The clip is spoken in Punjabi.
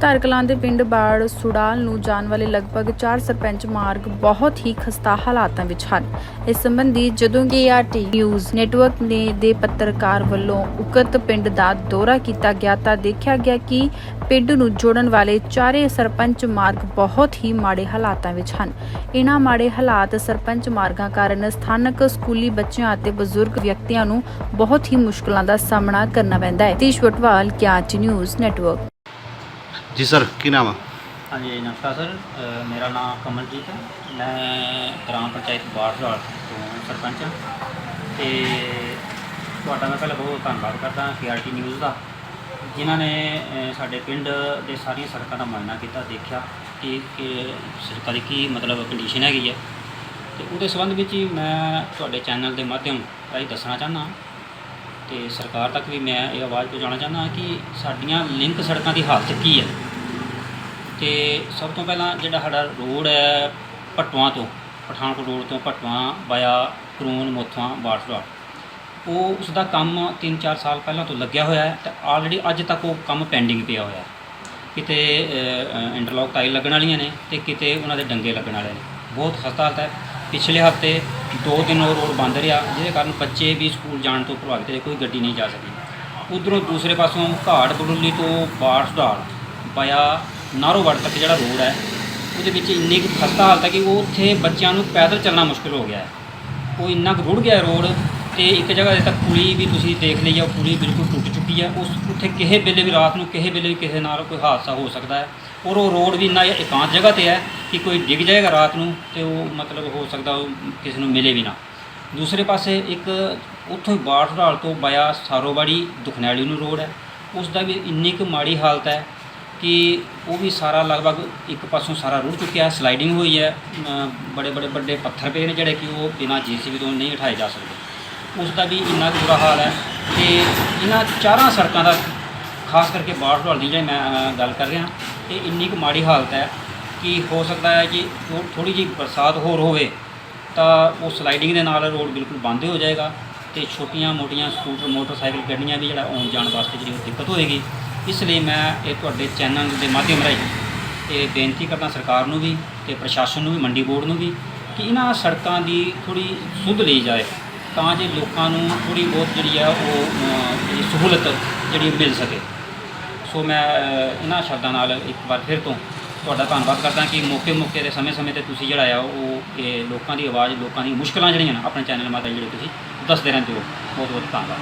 ਧਾਰ ਕਲਾਂ ਦੇ ਪਿੰਡ ਬਾੜ ਸੁਡਾਲ ਨੂੰ ਜਾਣ ਵਾਲੇ ਲਗਭਗ 4 ਸਰਪੰਚ ਮਾਰਗ ਬਹੁਤ ਹੀ ਖਸਤਾ ਹਾਲਾਤਾਂ ਵਿੱਚ ਹਨ। ਇਸ ਸੰਬੰਧੀ ਜਦੋਂ ਕੇਆਰਟੀ ਨਿਊਜ਼ ਨੈਟਵਰਕ ਨੇ ਦੇ ਪੱਤਰਕਾਰ ਵੱਲੋਂ ਉਕਤ ਪਿੰਡ ਦਾ ਦੌਰਾ ਕੀਤਾ ਗਿਆ ਤਾਂ ਦੇਖਿਆ ਗਿਆ ਕਿ ਪਿੰਡ ਨੂੰ ਜੋੜਨ ਵਾਲੇ ਚਾਰੇ ਸਰਪੰਚ ਮਾਰਗ ਬਹੁਤ ਹੀ ਮਾੜੇ ਹਾਲਾਤਾਂ ਵਿੱਚ ਹਨ। ਇਹਨਾਂ ਮਾੜੇ ਹਾਲਾਤ ਸਰਪੰਚ ਮਾਰਗਾਂ ਕਾਰਨ ਸਥਾਨਕ ਸਕੂਲੀ ਬੱਚਿਆਂ ਅਤੇ ਬਜ਼ੁਰਗ ਵਿਅਕਤੀਆਂ ਨੂੰ ਬਹੁਤ ਹੀ ਮੁਸ਼ਕਲਾਂ ਦਾ ਸਾਹਮਣਾ ਕਰਨਾ ਪੈਂਦਾ ਹੈ। ਤੀਸ਼ ਵਟਵਾਲ ਕਿਆਚ ਨਿਊਜ਼ ਨੈਟਵਰਕ ਜੀ ਸਰ, ਕੀ ਨਾਮ ਆ? ਹਾਂਜੀ, ਨਮਸਕਾਰ ਸਰ। ਮੇਰਾ ਨਾਮ ਕਮਲਜੀਤ ਹੈ। ਮੈਂ ਗ੍ਰਾਮ ਪੰਚਾਇਤ ਬਾੜਵਾਲ ਤੋਂ ਸਰਪੰਚ ਹਾਂ। ਤੇ ਤੁਹਾਡਾ ਮੈਂ ਪਹਿਲਾਂ ਬਹੁਤ ਧੰਨਵਾਦ ਕਰਦਾ ਕੇਆਰਟੀ ਨਿਊਜ਼ ਦਾ, ਜਿਨ੍ਹਾਂ ਨੇ ਸਾਡੇ ਪਿੰਡ ਦੇ ਸਾਰੀਆਂ ਸੜਕਾਂ ਦਾ ਮੁਆਇਨਾ ਕੀਤਾ, ਦੇਖਿਆ ਕਿ ਕਿ ਸੜਕਾਂ ਦੀ ਕੀ ਮਤਲਬ ਕੰਡੀਸ਼ਨ ਹੈਗੀ ਹੈ। ਤੇ ਉਹਦੇ ਸੰਬੰਧ ਵਿੱਚ ਹੀ ਮੈਂ ਤੁਹਾਡੇ ਚੈਨਲ ਦੇ ਮਾਧਿਅਮ ਰਾਹੀਂ ਦੱਸਣਾ ਚਾਹੁੰਦਾ ਤੇ ਸਰਕਾਰ ਤੱਕ ਵੀ ਮੈਂ ਇਹ ਆਵਾਜ਼ ਪਹੁੰਚਾਉਣਾ ਚਾਹੁੰਦਾ ਕਿ ਸਾਡੀਆਂ ਲਿੰਕ ਸੜਕਾਂ ਦੀ ਹਾਲਤ ਕੀ ਹੈ। ਤੇ ਸਭ ਤੋਂ ਪਹਿਲਾਂ ਜਿਹੜਾ ਸਾਡਾ ਰੋਡ ਹੈ ਪਟਵਾ ਤੋਂ, ਪਠਾਨਕੋਟ ਰੋਡ ਤੋਂ ਪਟਵਾ ਬਾਇਆ ਕਰੂਨ ਮੋਥਵਾ ਬਾੜਸਵਾ ਉਹ ਉਸ ਦਾ ਕੰਮ 3-4 ਸਾਲ ਪਹਿਲਾਂ ਤੋਂ ਲੱਗਿਆ ਹੋਇਆ ਹੈ ਤੇ ਆਲਰੇਡੀ ਅੱਜ ਤੱਕ ਉਹ ਕੰਮ ਪੈਂਡਿੰਗ ਪਿਆ ਹੋਇਆ ਹੈ। ਕਿਤੇ ਇੰਟਰਲੌਕ ਟਾਈਲ ਲੱਗਣ ਵਾਲੀਆਂ ਨੇ ਤੇ ਕਿਤੇ ਉਹਨਾਂ ਦੇ ਡੰਗੇ ਲੱਗਣ ਵਾਲੇ ਨੇ। ਬਹੁਤ ਖਸਤਾ ਹਾਲਤ ਹੈ। ਪਿਛਲੇ ਹਫ਼ਤੇ ਦੋ ਦਿਨ ਉਹ ਰੋਡ ਬੰਦ ਰਿਹਾ, ਜਿਹਦੇ ਕਾਰਨ ਬੱਚੇ ਵੀ ਸਕੂਲ ਜਾਣ ਤੋਂ ਪ੍ਰਭਾਵਿਤ ਰਹੇ, ਕੋਈ ਗੱਡੀ ਨਹੀਂ ਜਾ ਸਕੀ। ਉਧਰੋਂ ਦੂਸਰੇ ਪਾਸੋਂ ਘਾੜ ਬਡੁੱਲੀ ਤੋਂ ਬਾੜਸਡਾਲ ਬਾਇਆ ਨਾਰੋਵੜ ਤੱਕ ਜਿਹੜਾ ਰੋਡ ਹੈ, ਉਹਦੇ ਵਿੱਚ ਇੰਨੀ ਕੁ ਖਸਤਾ ਹਾਲਤ ਹੈ ਕਿ ਉਹ ਉੱਥੇ ਬੱਚਿਆਂ ਨੂੰ ਪੈਦਲ ਚੱਲਣਾ ਮੁਸ਼ਕਲ ਹੋ ਗਿਆ ਹੈ। ਉਹ ਇੰਨਾ ਕੁ ਰੁੜ ਗਿਆ ਰੋਡ ਤੇ ਇੱਕ ਜਗ੍ਹਾ 'ਤੇ ਤੱਕ ਪੁਲੀ ਵੀ ਤੁਸੀਂ ਦੇਖ ਲਈ ਆ, ਉਹ ਪੁਲੀ ਬਿਲਕੁਲ ਟੁੱਟ ਚੁੱਕੀ ਹੈ ਉਸ ਉੱਥੇ ਕਿਸੇ ਵੇਲੇ ਵੀ ਰਾਤ ਨੂੰ ਕਿਸੇ ਵੇਲੇ ਵੀ ਕਿਸੇ ਨਾਲ ਕੋਈ ਹਾਦਸਾ ਹੋ ਸਕਦਾ ਹੈ ਔਰ ਉਹ ਰੋਡ ਵੀ ਇੰਨਾ ਇਕਾਂਤ ਜਗ੍ਹਾ ਤੇ ਹੈ ਕਿ ਕੋਈ ਡਿੱਗ ਜਾਏਗਾ ਰਾਤ ਨੂੰ ਤੇ ਉਹ ਮਤਲਬ ਹੋ ਸਕਦਾ ਉਹ ਕਿਸੇ ਨੂੰ ਮਿਲੇ ਵੀ ਨਾ। ਦੂਸਰੇ ਪਾਸੇ ਇੱਕ ਉੱਥੋਂ ਹੀ ਬਾਠੜਾਲ ਤੋਂ ਬਾਇਆ ਸਾਰੋਵਾੜੀ ਦੁਖਨੈਲੀ ਨੂੰ ਰੋਡ ਹੈ। ਉਸ ਦਾ ਵੀ ਇੰਨੀ ਕੁ ਮਾੜੀ ਹਾਲਤ ਹੈ ਕਿ ਉਹ ਵੀ ਸਾਰਾ ਲਗਭਗ ਇੱਕ ਪਾਸੋਂ ਸਾਰਾ ਰੁੜ ਚੁੱਕਿਆ ਸਲਾਈਡਿੰਗ ਹੋਈ ਹੈ। ਬੜੇ ਬੜੇ, ਵੱਡੇ ਪੱਥਰ ਪਏ ਨੇ ਜਿਹੜੇ ਕਿ ਉਹ ਬਿਨਾਂ ਜੀਸੀਬੀ ਤੋਂ ਨਹੀਂ ਉਠਾਏ ਜਾ ਸਕਦੇ। ਉਸ ਦਾ ਵੀ ਇੰਨਾ ਕੁ ਬੁਰਾ ਹਾਲ ਹੈ ਤੇ ਇਹਨਾਂ ਚਾਰਾਂ ਸੜਕਾਂ ਦਾ ਖਾਸ ਕਰਕੇ ਬਾੜ ਬਾਠੜਾਲ ਦੀ ਜਿਹੜੀ ਮੈਂ ਗੱਲ ਕਰ ਰਿਹਾ। ਇਹ ਇੰਨੀ ਕੁ ਮਾੜੀ ਹਾਲਤ ਹੈ ਕਿ ਹੋ ਸਕਦਾ ਹੈ ਕਿ ਥੋੜੀ ਜਿਹੀ ਬਰਸਾਤ ਹੋਰ ਹੋਵੇ ਤਾਂ ਉਹ ਸਲਾਈਡਿੰਗ ਦੇ ਨਾਲ ਰੋਡ ਬਿਲਕੁਲ ਬੰਦ ਹੋ ਜਾਏਗਾ ਤੇ ਛੋਟੀਆਂ ਮੋਟੀਆਂ ਸਕੂਟਰ, ਮੋਟਰਸਾਈਕਲ, ਗੱਡੀਆਂ ਵੀ ਜਿਹੜਾ ਆਉਣ ਜਾਣ ਵਾਸਤੇ ਜਿਹੜੀ ਉਹ ਦਿੱਕਤ ਹੋਏਗੀ। ਇਸ ਲਈ ਮੈਂ ਇਹ ਤੁਹਾਡੇ ਚੈਨਲ ਦੇ ਮਾਧਿਅਮ ਰਾਹੀਂ ਇਹ ਬੇਨਤੀ ਕਰਦਾ ਸਰਕਾਰ ਨੂੰ ਵੀ ਤੇ ਪ੍ਰਸ਼ਾਸਨ ਨੂੰ ਵੀ, ਮੰਡੀ ਬੋਰਡ ਨੂੰ ਵੀ, ਕਿ ਇਹਨਾਂ ਸੜਕਾਂ ਦੀ ਥੋੜੀ ਸੁਧ ਲਈ ਜਾਏ, ਤਾਂ ਜੇ ਲੋਕਾਂ ਨੂੰ ਥੋੜੀ ਬਹੁਤ ਜਿਹੜੀ ਆ ਉਹ ਸਹੂਲਤ ਜਿਹੜੀ ਮਿਲ ਸਕੇ। ਸੋ ਮੈਂ ਇਹਨਾਂ ਸ਼ਬਦਾਂ ਨਾਲ ਇੱਕ ਵਾਰ ਫਿਰ ਤੋਂ ਤੁਹਾਡਾ ਧੰਨਵਾਦ ਕਰਦਾ ਕਿ ਮੌਕੇ ਮੌਕੇ ਦੇ ਸਮੇਂ-ਸਮੇਂ ਤੇ ਤੁਸੀਂ ਜਿਹੜਾ ਆ ਉਹ ਇਹ ਲੋਕਾਂ ਦੀ ਆਵਾਜ਼, ਲੋਕਾਂ ਦੀ ਮੁਸ਼ਕਲਾਂ ਜਿਹੜੀਆਂ ਆਪਣੇ ਚੈਨਲ ਮਾਤਾ ਜਿਹੜੇ ਤੁਸੀਂ ਦੱਸਦੇ ਰਹਿੰਦੇ ਹੋ। ਬਹੁਤ ਬਹੁਤ ਧੰਨਵਾਦ।